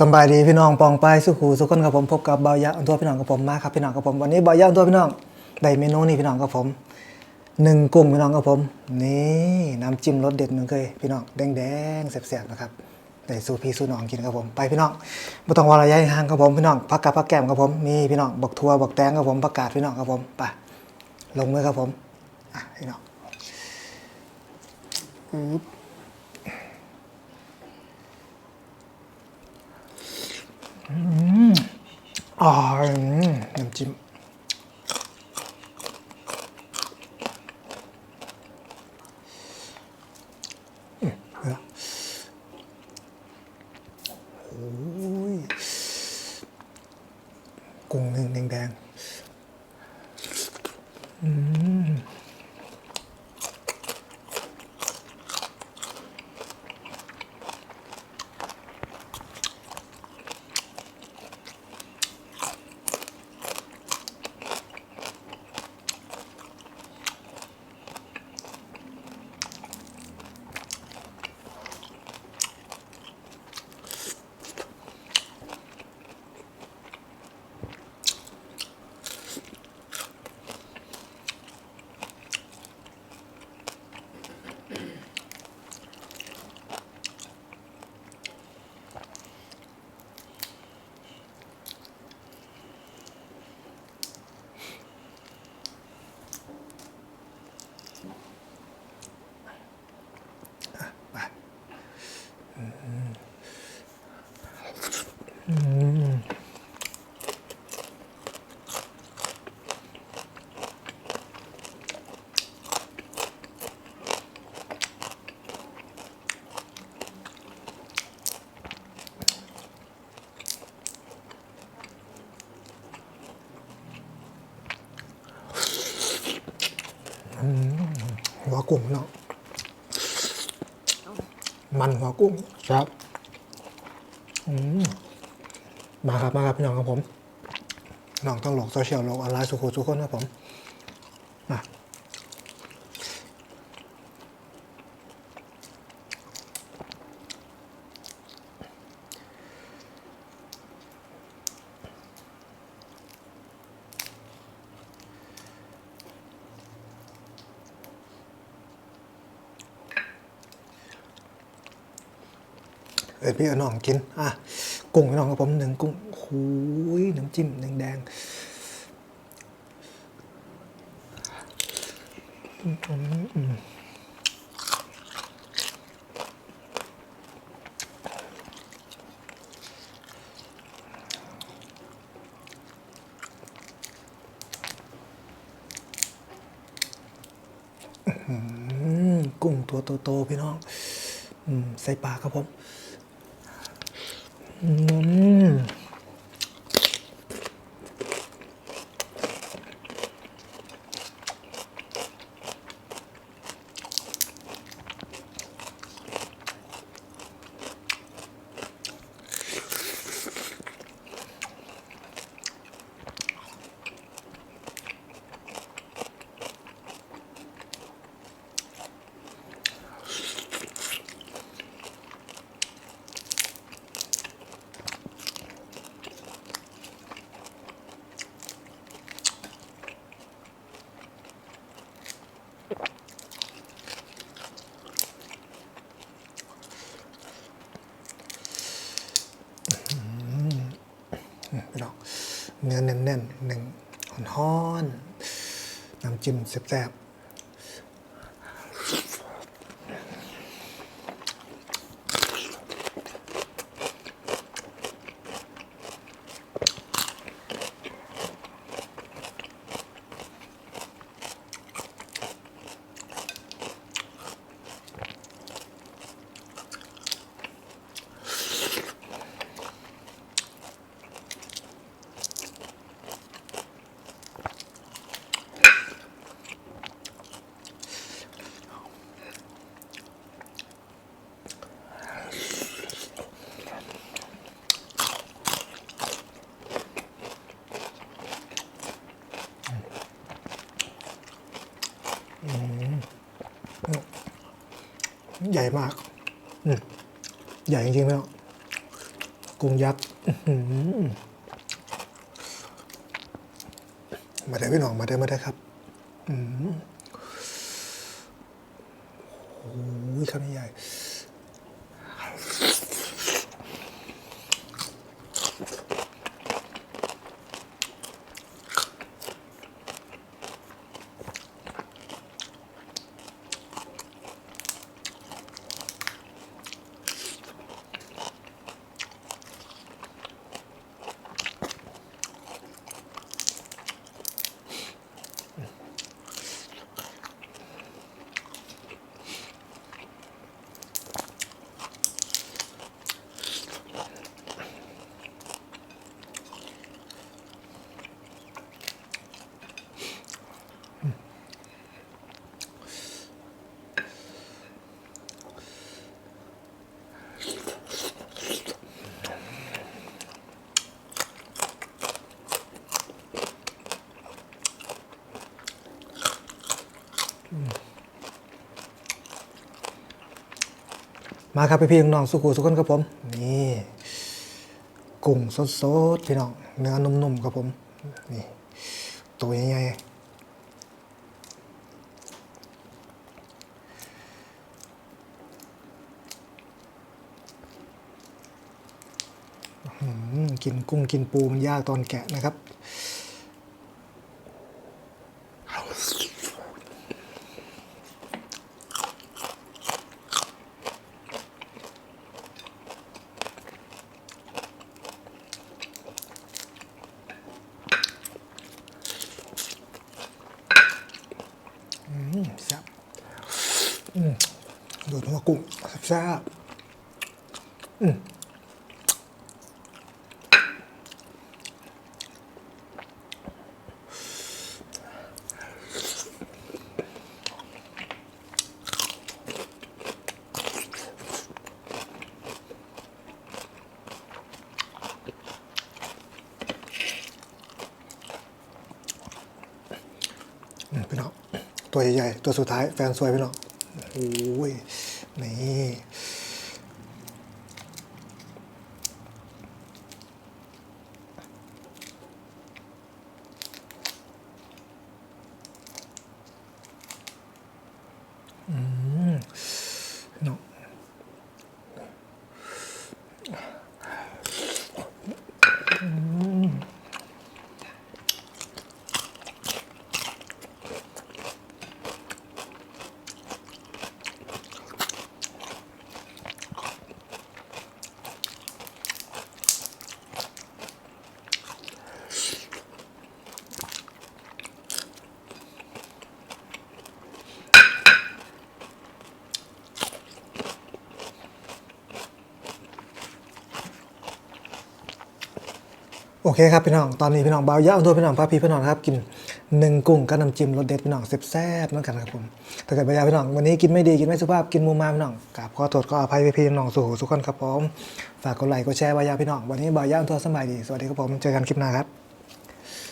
สบายดีพี่น้องปองไปสุขูสุขคนกับผมพบกับเบายะอันตัวพี่น้องกับผมมาครับพี่น้องกับผมวันนี้เบายะอันตัวพี่น้องได้เมนูนี่พี่น้องกับผมหนึ่งกุ้งพี่น้องกับผมนี่น้ำจิ้มรสเด็ดเหมือนเคยพี่น้องแดงๆแสบๆนะครับได้สู้พี่สู้น้องกินครับผมไปพี่น้องไม่ต้องวาระยะห่างครับผมพี่น้องผักกับผักแก้มครับผมมีพี่น้องบักทัวบักแตงครับผมประกาศพี่น้องครับผมไปลงมือครับผมอะพี่น้องอึ๊บ อ่าอืมน้ำจิ้มเอาละโอ้ยกุ้งหนึ่งแดงๆ อืม หัวกุ้งเนาะมันหัวกุ้งครับ อืม มาครับมาครับพี่น้องครับผมน้องต้องโลกโซเชียลโลกออนไลน์สุขุทุกคนครับผมมาเอ็ดพี่เอาน้องกิน อะ กุ้งพี่น้องครับผมหนึ่งกุ้งหูยน้ำจิ้มแดงๆอืมอืมอืมกุ้งตัวโตๆพี่น้องใส่ปากครับผม อื พี่น้องเนื้อแน่นๆหนึ่งห่อนๆน้ำจิ้มแซ่บๆ ใหญ่มากใหญ่จริงๆแล้วกุ้งยักษ์มาได้พี่น้องมาได้มาได้ครับโอ้ยคำนี้ใหญ่ มาครับพี่พี่น้องสุขุสุขคนครับผม นี่กุ้งสดๆพี่น้องเนื้อนุ่มๆครับผม นี่ตัวใหญ่ๆอื้อหือกินกุ้งกินปูมันยากตอนแกะนะครับ อืมแซ่บอืมดูดหัวกุ้ง แซ่บอืมอืมพี่น้องตัวใหญ่ๆ ตัวสุดท้ายแฟนสวยพี่น้องโอ้ย นี่ โอเคครับพี่น้อง ตอนนี้พี่น้องเบาเยอะตัวพี่น้องพาพี่พี่น้องครับกินหนึ่งกุ้งกับน้ำจิ้มรสเด็ดพี่น้องแซ่บๆนั่นกันครับผมถ้าเกิดบายาพี่น้องวันนี้กินไม่ดีกินไม่สุภาพกินมูมาพี่น้องกราบขอโทษขออภัยพี่พี่น้องสู่หูสุขคนครับผมฝากกดไลค์กดแชร์เบายาพี่น้องวันนี้เบายาตัวสบายดีสวัสดีครับผมเจอกันคลิปหน้าครับ